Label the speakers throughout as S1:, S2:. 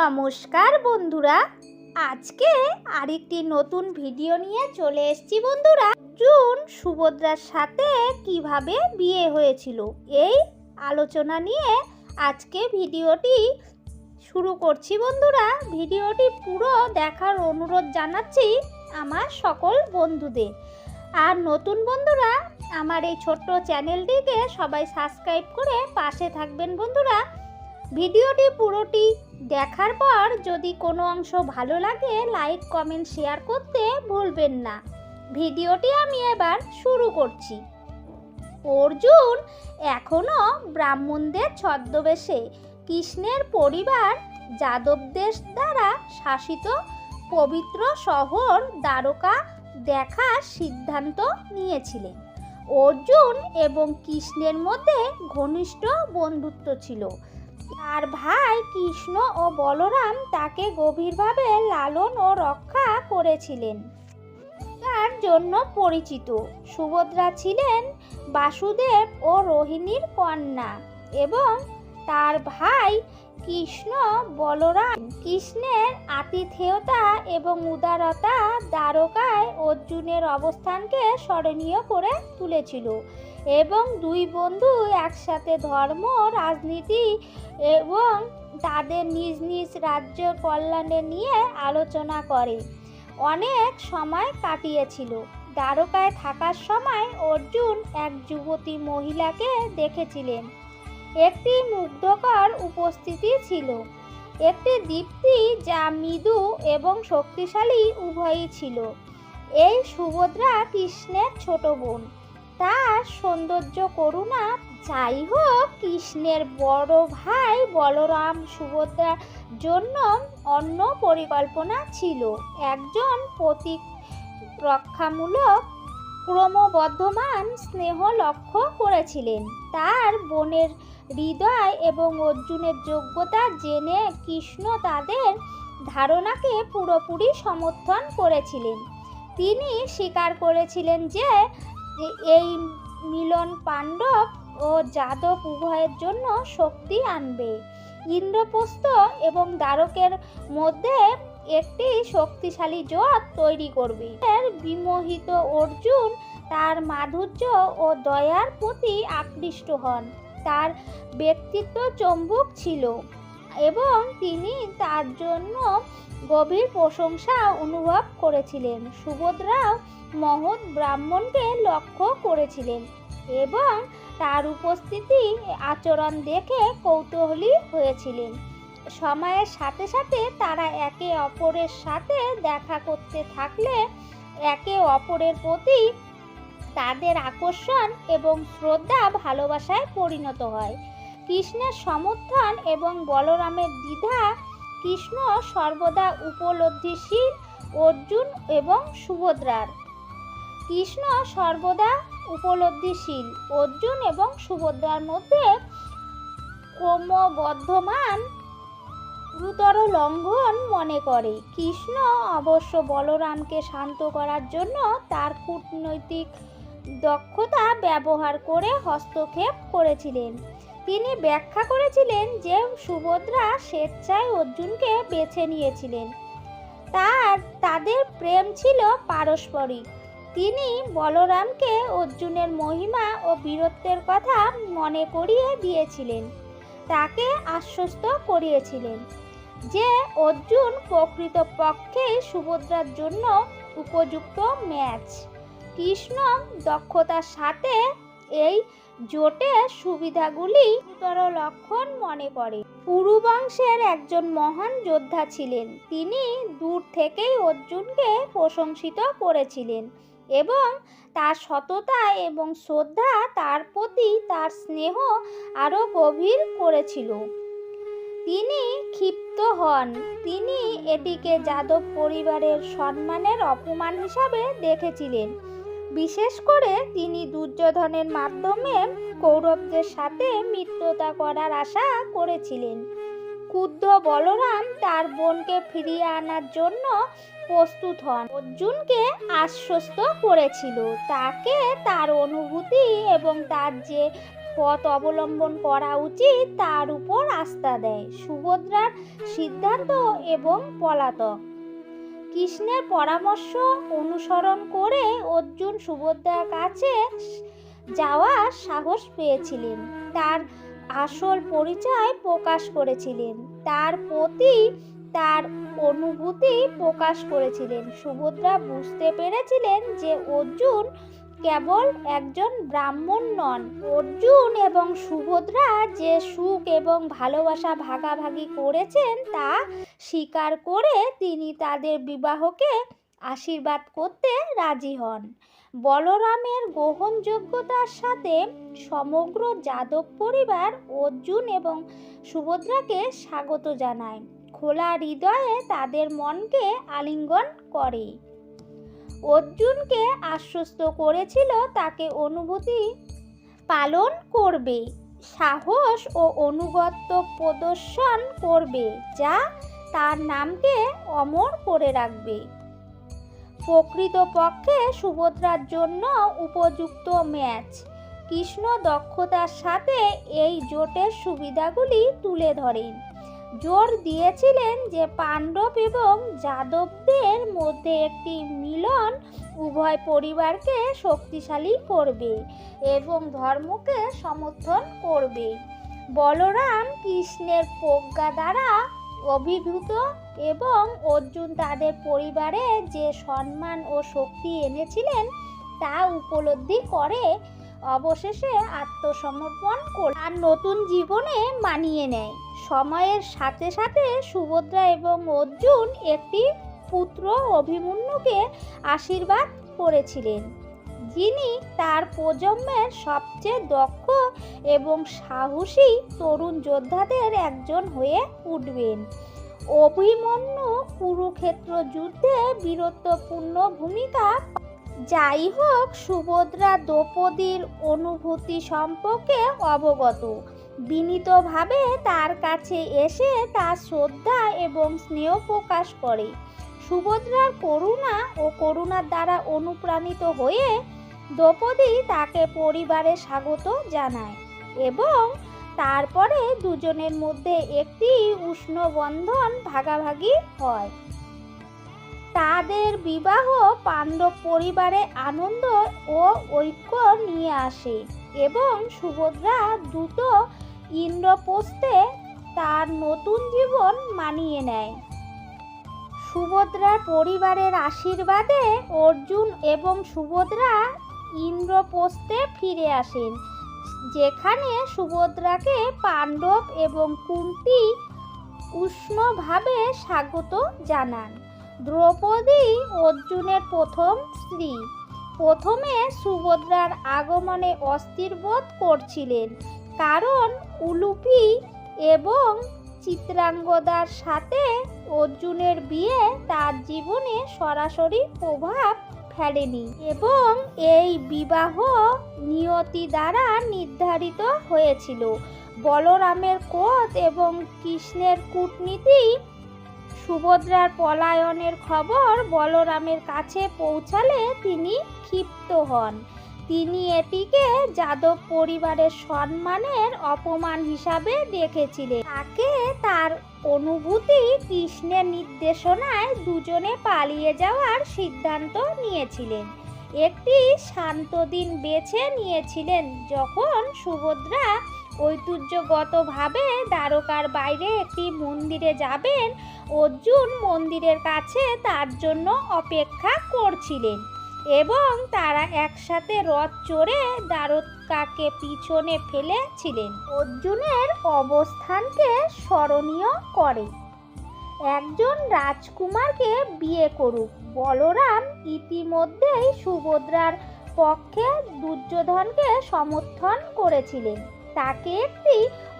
S1: নমস্কার বন্ধুরা। আজকে আরেকটি নতুন ভিডিও নিয়ে চলে এসেছি বন্ধুরা। জুন সুভদ্রার সাথে কীভাবে বিয়ে হয়েছিল এই আলোচনা নিয়ে আজকে ভিডিওটি শুরু করছি বন্ধুরা। ভিডিওটি পুরো দেখার অনুরোধ জানাচ্ছি আমার সকল বন্ধুদের। আর নতুন বন্ধুরা, আমার এই ছোট্ট চ্যানেলটিকে সবাই সাবস্ক্রাইব করে পাশে থাকবেন বন্ধুরা। ভিডিওটি পুরোটি দেখার পর যদি কোনো অংশ ভালো লাগে লাইক কমেন্ট শেয়ার করতে ভুলবেন না। ভিডিওটি আমি এবার শুরু করছি। অর্জুন এখনও ব্রাহ্মণদের ছদ্মবেশে, কৃষ্ণের পরিবার যাদবদের দ্বারা শাসিত পবিত্র শহর দ্বারকা দেখার সিদ্ধান্ত নিয়েছিলেন। অর্জুন এবং কৃষ্ণের মধ্যে ঘনিষ্ঠ বন্ধুত্ব ছিল। তার ভাই কৃষ্ণ ও বলরাম তাকে গভীরভাবে লালন ও রক্ষা করেছিলেন। তার জন্য পরিচিত। সুভদ্রা ছিলেন বাসুদেব ও রোহিণীর কন্যা এবং তার ভাই কৃষ্ণ, বলরাম কৃষ্ণের আতিথেয়তা এবং উদারতা দ্বারকায় অর্জুনের অবস্থানকে স্মরণীয় করে তুলেছিল। এবং দুই বন্ধু একসাথে ধর্ম, রাজনীতি এবং তাদের নিজ নিজ রাজ্য কল্যাণে নিয়ে আলোচনা করে। অনেক সময় কাটিয়েছিল। দ্বারকায় থাকার সময় অর্জুন এক যুবতী মহিলাকে দেখেছিলেন। একটি মুগ্ধকর উপস্থিতি ছিল। একটি দীপ্তি যা মৃদু এবং শক্তিশালী উভয়ই ছিল। এই সুভদ্রা কৃষ্ণের ছোট বোন। তার সৌন্দর্য করুণা। যাই হোক কৃষ্ণের বড় ভাই বলরাম সুভদ্রার জন্য অন্য পরিকল্পনা ছিল। একজন প্রতিরক্ষামূলক ক্রমবর্ধমান স্নেহ লক্ষ্য করেছিলেন। তার বোনের হৃদয় এবং অর্জুনের যোগ্যতা জেনে কৃষ্ণ তাদের ধারণাকে পুরোপুরি সমর্থন করেছিলেন। তিনি স্বীকার করেছিলেন যে এই মিলন পাণ্ডব ও যাদব উভয়ের জন্য শক্তি আনবে। ইন্দ্রপ্রস্থ এবং দ্বারকের মধ্যে একটি শক্তিশালী জোট তৈরি করবে। এর বিমোহিত অর্জুন তার মাধুর্য ও দয়ার প্রতি আকৃষ্ট হন। তার ব্যক্তিত্ব চম্বুক ছিল। এবং তিনি তার জন্য গভীর প্রশংসা অনুভব করেছিলেন। সুভদ্রাও মহৎ ব্রাহ্মণকে লক্ষ্য করেছিলেন এবং তার উপস্থিতি আচরণ দেখে কৌতূহলী হয়েছিলেন। সময়ের সাথে সাথে তারা একে অপরের সাথে দেখা করতে থাকলে একে অপরের প্রতি তাদের আকর্ষণ এবং শ্রদ্ধা ভালোবাসায় পরিণত হয়। কৃষ্ণের সমর্থন এবং বলরামের দ্বিধা কৃষ্ণ সর্বদা উপলব্ধিশীল অর্জুন এবং সুভদ্রার। কৃষ্ণ সর্বদা উপলব্ধিশীল অর্জুন এবং সুভদ্রার মধ্যে ক্রমবর্ধমান গুরুতর লঙ্ঘন মনে করে। কৃষ্ণ অবশ্য বলরামকে শান্ত করার জন্য তার কূটনৈতিক দক্ষতা ব্যবহার করে হস্তক্ষেপ করেছিলেন। তিনি ব্যাখ্যা করেছিলেন যে সুভদ্রা স্বেচ্ছায় অর্জুনকে বেছে নিয়েছিলেন। তার, তাদের প্রেম ছিল পারস্পরিক। তিনি বলরামকে অর্জুনের মহিমা ও বীরত্বের কথা মনে করিয়ে দিয়েছিলেন। তাকে আশ্বস্ত করিয়েছিলেন যে অর্জুন প্রকৃতপক্ষে সুভদ্রার জন্য উপযুক্ত ম্যাচ। কৃষ্ণ দক্ষতার সাথে এই জোটের সুবিধাগুলি গুরুতর লক্ষণ মনে করে পুরুবংশের একজন মহান যোদ্ধা ছিলেন। তিনি দূর থেকেই অর্জুনকে প্রশংসিত করেছিলেন এবং তার সততা এবং শ্রদ্ধা তার প্রতি তার স্নেহ আরও গভীর করেছিল। তিনি ক্ষিপ্ত হন। তিনি এটিকে যাদব পরিবারের সম্মানের অপমান হিসাবে দেখেছিলেন। বিশেষ করে তিনি দুর্যোধনের মাধ্যমে কৌরবদের সাথে মিত্রতা করার আশা করেছিলেন। ক্ষুদ্ধ বলরাম তার বোনকে ফিরিয়ে আনার জন্য প্রস্তুত হন। অর্জুনকে আশ্বস্ত করেছিল। তাকে তার অনুভূতি এবং তার যে পথ অবলম্বন করা উচিত তার উপর আস্থা দেয়। সুভদ্রার সিদ্ধান্ত এবং পলাতক কৃষ্ণের পরামর্শ অনুসরণ করে অর্জুন সুভদ্রার কাছে যাওয়ার সাহস পেয়েছিলেন। তার আসল পরিচয় প্রকাশ করেছিলেন। তার প্রতি তার অনুভূতি প্রকাশ করেছিলেন। সুভদ্রা বুঝতে পেরেছিলেন যে অর্জুন কেবল একজন ব্রাহ্মণ নন। অর্জুন এবং সুভদ্রা যে সুখ এবং ভালোবাসা ভাগাভাগি করেছেন তা স্বীকার করে তিনি তাদের বিবাহকে আশীর্বাদ করতে রাজি হন। বলরামের গ্রহণযোগ্যতার সাথে সমগ্র যাদব পরিবার অর্জুন এবং সুভদ্রাকে স্বাগত জানায়। খোলা হৃদয়ে তাদের মনকে আলিঙ্গন করে। অর্জুনকে আশ্বস্ত করেছিল তাকে অনুভূতি পালন করবে, সাহস ও অনুগত্য প্রদর্শন করবে, যা তার নামকে অমর করে রাখবে। প্রকৃতপক্ষে সুভদ্রার জন্য উপযুক্ত ম্যাচ। কৃষ্ণ দক্ষতার সাথে এই জোটের সুবিধাগুলি তুলে ধরেন। জোর দিয়েছিলেন যে পাণ্ডব এবং যাদবদের মধ্যে একটি মিলন উভয় পরিবারকে শক্তিশালী করবে এবং ধর্মকে সমর্থন করবে। বলরাম কৃষ্ণের প্রজ্ঞা দ্বারা অভিভূত এবং অর্জুন তাদের পরিবারে যে সম্মান ও শক্তি এনেছিলেন, তা উপলব্ধি করে অবশেষে আত্মসমর্পণ করে আর নতুন জীবনে মানিয়ে নেয়। সময়ের সাথে সাথে সুভদ্রা এবং অর্জুন একটি পুত্র অভিমন্যুকে আশীর্বাদ করেছিলেন। যিনি তার প্রজন্মের সবচেয়ে দক্ষ এবং সাহসী তরুণ যোদ্ধাদের একজন হয়ে উঠবেন। অভিমন্যু কুরুক্ষেত্র যুদ্ধে বীরত্বপূর্ণ ভূমিকা যাই হোক, সুভদ্রা দ্রৌপদীর অনুভূতি সম্পর্কে অবগত। বিনীতভাবে তার কাছে এসে তার শ্রদ্ধা এবং স্নেহ প্রকাশ করে। সুভদ্রার করুণা ও করুণার দ্বারা অনুপ্রাণিত হয়ে দ্রৌপদী তাকে পরিবারে স্বাগত জানায় এবং তারপরে দুজনের মধ্যে একটি উষ্ণ বন্ধন ভাগাভাগি হয়। তাদের বিবাহ পাণ্ডব পরিবারে আনন্দ ও ঐক্য নিয়ে আসে এবং সুভদ্রা দ্রুত ইন্দ্রপ্রস্থে তার নতুন জীবন মানিয়ে নেয়। সুভদ্রার পরিবারের আশীর্বাদে অর্জুন এবং সুভদ্রা ইন্দ্রপ্রস্থে ফিরে আসেন, যেখানে সুভদ্রাকে পাণ্ডব এবং কুন্তি উষ্ণভাবে স্বাগত জানান। দ্রৌপদী অর্জুনের প্রথম স্ত্রী। প্রথমে সুভদ্রার আগমনে অস্থির বোধ করছিলেন, কারণ উলুপি এবং চিত্রাঙ্গদার সাথে অর্জুনের বিয়ে তার জীবনে সরাসরি প্রভাব ফেলেনি এবং এই বিবাহ নিয়তি দ্বারা নির্ধারিত হয়েছিল। বলরামের কোধ এবং কৃষ্ণের কূটনীতি সুভদ্রার পলায়নের খবর বলরামের কাছে পৌঁছালে তিনি ক্ষিপ্ত হন। তিনি এটিকে যাদব পরিবারের সম্মানের অপমান হিসাবে দেখেছিলেন। তাকে তার অনুভূতি কৃষ্ণের নির্দেশনায় দুজনে পালিয়ে যাওয়ার সিদ্ধান্ত নিয়েছিলেন। একটি শান্ত দিন বেছে নিয়েছিলেন যখন সুভদ্রা ঐতিহ্যগতভাবে দ্বারকার বাইরে একটি মন্দিরে যাবেন। অর্জুন মন্দিরের কাছে তার জন্য অপেক্ষা করছিলেন এবং তারা একসাথে রথ চড়ে দ্বারকাকে পিছনে ফেলেছিলেন। অর্জুনের অবস্থানকে স্মরণীয় করে। একজন রাজকুমারকে বিয়ে করুক। বলরাম ইতিমধ্যেই সুভদ্রার পক্ষে দুর্যোধনকে সমর্থন করেছিলেন। তাকে একটি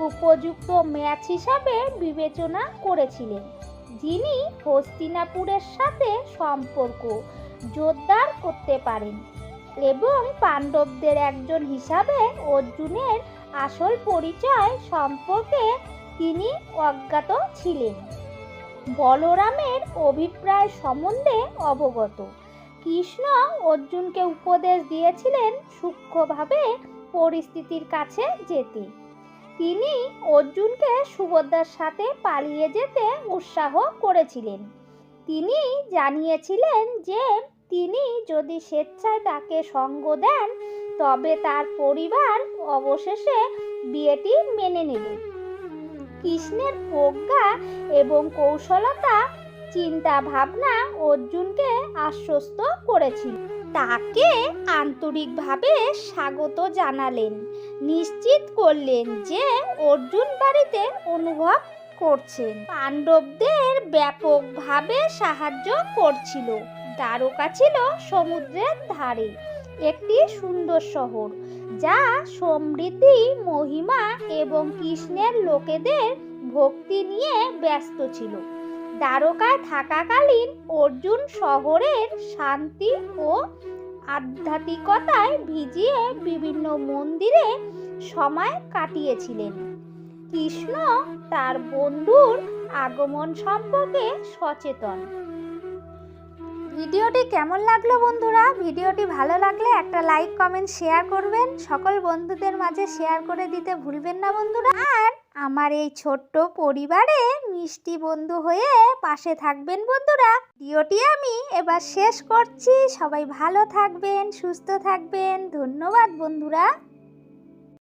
S1: উপযুক্ত ম্যাচ হিসাবে বিবেচনা করেছিলেন, যিনি হস্তিনাপুরের সাথে সম্পর্ক জোরদার করতে পারেন এবং পাণ্ডবদের একজন হিসাবে অর্জুনের আসল পরিচয় সম্পর্কে তিনি অজ্ঞাত ছিলেন। বলরামের অভিপ্রায় সম্বন্ধে অবগত। কৃষ্ণ অর্জুনকে উপদেশ দিয়েছিলেন সূক্ষ্মভাবে পরিস্থিতির কাছে যেতে। তিনি অর্জুনকে সুভদ্রার সাথে পালিয়ে যেতে উৎসাহ করেছিলেন। তিনি জানিয়েছিলেন যে তিনি যদি স্বেচ্ছায় তাকে সঙ্গ দেন, তবে তার পরিবার অবশেষে বিয়েটি মেনে নেবে। কৃষ্ণের প্রজ্ঞা এবং কৌশলতা চিন্তা ভাবনা অর্জুনকে আশ্বস্ত করেছিল। তাকে আন্তরিকভাবে স্বাগত জানালেন, নিশ্চিত করলেন যে অর্জুন বাড়িতে অনুভব করছেন। পাণ্ডবদের ব্যাপকভাবে সাহায্য করছিল। দ্বারকা ছিল সমুদ্রের ধারে, একটি সুন্দর শহর। যা সমৃদ্ধি, মহিমা এবং কৃষ্ণের লোকেদের ভক্তি নিয়ে ব্যস্ত ছিল। দ্বারকায় থাকাকালীন অর্জুন শহরের শান্তি ও আধ্যাত্মিকতায় ভিজিয়ে বিভিন্ন মন্দিরে সময় কাটিয়েছিলেন। কৃষ্ণ তার বন্ধুর আগমন সম্পর্কে সচেতন। ভিডিওটি কেমন লাগল বন্ধুরা? ভিডিওটি ভালো লাগলে একটা লাইক কমেন্ট শেয়ার করবেন। সকল বন্ধুদের মাঝে শেয়ার করে দিতে ভুলবেন না বন্ধুরা। আর আমার এই ছোট্ট পরিবারে মিষ্টি বন্ধু হয়ে পাশে থাকবেন বন্ধুরা। ভিডিওটি আমি এবার শেষ করছি। সবাই ভালো থাকবেন, সুস্থ থাকবেন। ধন্যবাদ বন্ধুরা।